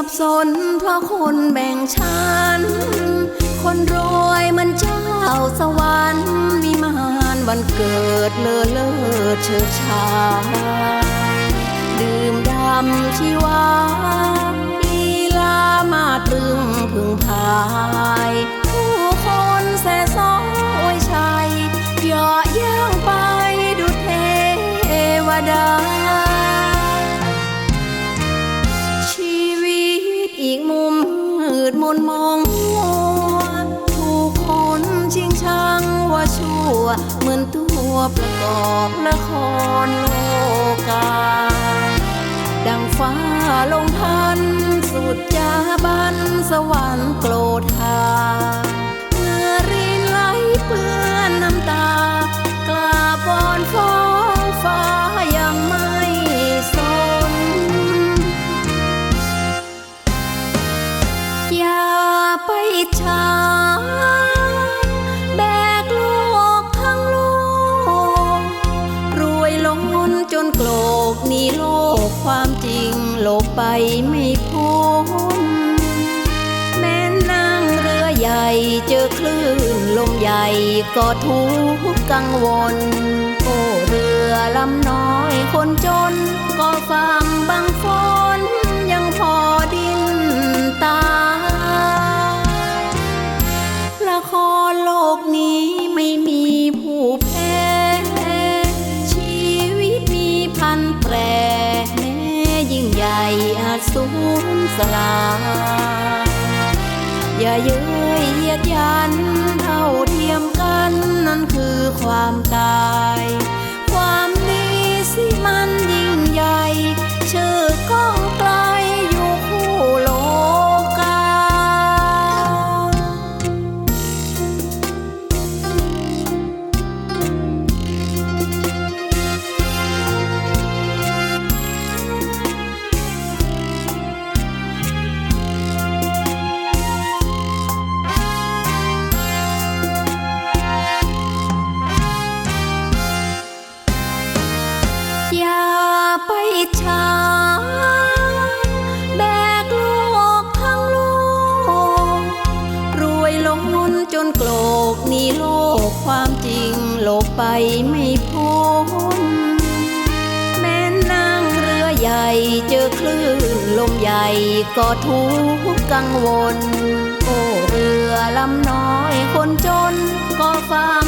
สับสนเพราะคนแบ่งชั้น คนรวยมันเจ้าสวรรค์วิมานวันเกิดเลอเลิศเชิดชายดื่มดำชีวาลีลามาตรึงพึงพาย ผู้คนแส่สองโอยชัยเหยาะย่างไปดุเทวดา เหมือนตัวประกอบละครโลกา ดังฟ้าลงทันสุดจาบันสวรรค์โกรธา ไปไม่พ้นแม้นั่งเรือใหญ่เจอคลื่นลมใหญ่ก็ทุกข์กังวลโอ้เรือลำน้อยคนจน สูญสลาย อย่าเย้ยเหยียดยันเท่าเทียมกันนั่นคือความตาย กรกนี้โลกความจริงโลกไปไม่พ้น แม้นั่งเรือใหญ่เจอคลื่นลมใหญ่ก็ทุกข์กังวล โอ้เรือลำน้อยคนจนก็ฟัง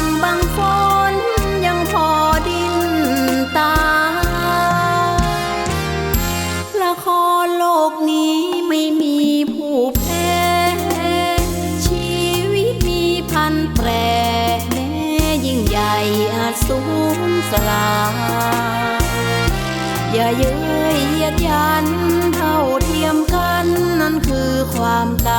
สูญสลาย อย่าเย้ยเหยียดยันเท่าเทียมกันนั่นคือความตาย